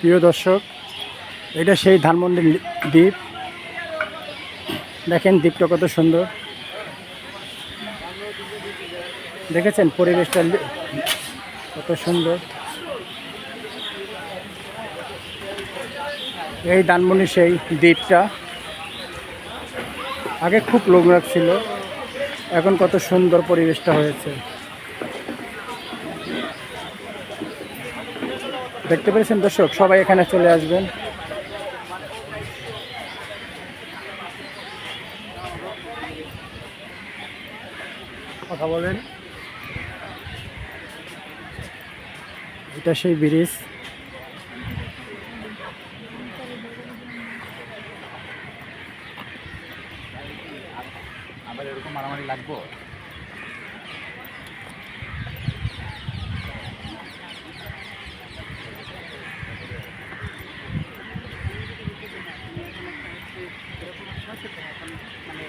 প্রিয় দর্শক, এটা সেই ধানমন্ডির দ্বীপ। দেখেন দ্বীপটা কত সুন্দর। দেখেছেন পরিবেশটা কত সুন্দর। এই ধানমন্ডি সেই দ্বীপটা। আগে খুব লোক ছিল, এখন কত সুন্দর পরিবেশটা হয়েছে। দেখতে পেরেছেন দর্শক, সবাই এখানে চলে আসবেন। কথা বলেন। এটা সেই ব্রিজ। আবার এরকম মারামারি লাগবো? মানে